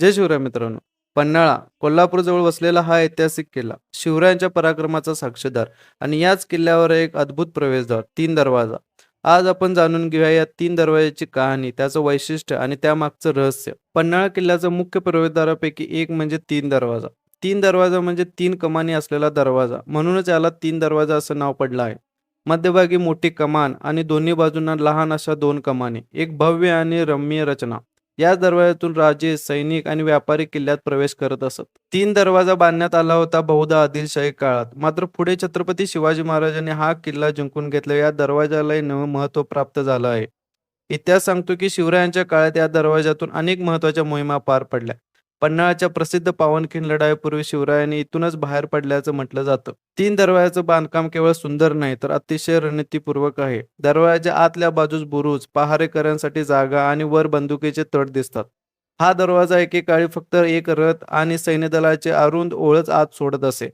जय शिवराय मित्रांनो. पन्हाळा कोल्हापूरजवळ वसलेला हा ऐतिहासिक किल्ला शिवरायांच्या पराक्रमाचा साक्षीदार आणि याच किल्ल्यावर एक अद्भुत प्रवेशद्वार तीन दरवाजा. आज आपण जाणून घेऊया या तीन दरवाजाची कहाणी त्याचं वैशिष्ट्य आणि त्यामागचं रहस्य. पन्हाळा किल्ल्याचा मुख्य प्रवेशद्वारापैकी एक म्हणजे तीन दरवाजा. तीन दरवाजा म्हणजे तीन कमानी असलेला दरवाजा. म्हणूनच याला तीन दरवाजा असं नाव पडलं आहे. मध्यभागी मोठी कमान आणि दोन्ही बाजूंना लहान अशा दोन कमानी एक भव्य आणि रम्य रचना. या दरवाजातून राजे सैनिक आणि व्यापारी किल्ल्यात प्रवेश करत असत. तीन दरवाजा बांधण्यात आला होता बहुधा आदिलशाही काळात. मात्र पुढे छत्रपती शिवाजी महाराजांनी हा किल्ला जिंकून घेतला. या दरवाजालाही नवं महत्त्व प्राप्त झालं आहे. इतिहास सांगतो की शिवरायांच्या काळात या दरवाजातून अनेक महत्त्वाच्या मोहिमा पार पडल्या. पन्हाळाच्या प्रसिद्ध पावनखिंड लढाईपूर्वी शिवरायांनी इथूनच बाहेर पडल्याचं म्हटलं जातं. तीन दरवाजाचं बांधकाम केवळ सुंदर नाही तर अतिशय रणनीतीपूर्वक आहे. दरवाजाच्या आतल्या बाजूस बुरुज पहारेकऱ्यांसाठी जागा आणि वर बंदुकीचे तट दिसतात. हा दरवाजा एकेकाळी फक्त एक रथ आणि सैन्यदलाचे अरुंद ओळच आत सोडत असे.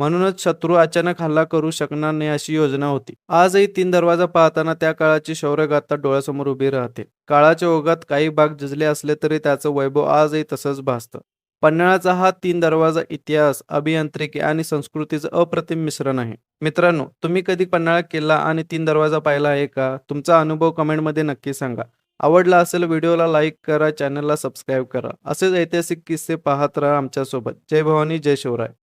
म्हणूनच शत्रू अचानक हल्ला करू शकणार नाही अशी योजना होती. आजही तीन दरवाजा पाहताना त्या काळाची शौर्यगाथा डोळ्यासमोर उभी राहते. काळाच्या ओघात काही भाग जिजले असले तरी त्याचं वैभव आजही तसंच भासतं. पन्हाळाचा हा तीन दरवाजा इतिहास अभियांत्रिकी आणि संस्कृतीचं अप्रतिम मिश्रण आहे. मित्रांनो तुम्ही कधी पन्हाळा किल्ला आणि तीन दरवाजा पाहिला आहे का? तुमचा अनुभव कमेंटमध्ये नक्की सांगा. आवडला असेल व्हिडिओला लाईक करा चॅनलला सबस्क्राईब करा. असेच ऐतिहासिक किस्से पाहत राहा आमच्यासोबत. जय भवानी जय शिवराय.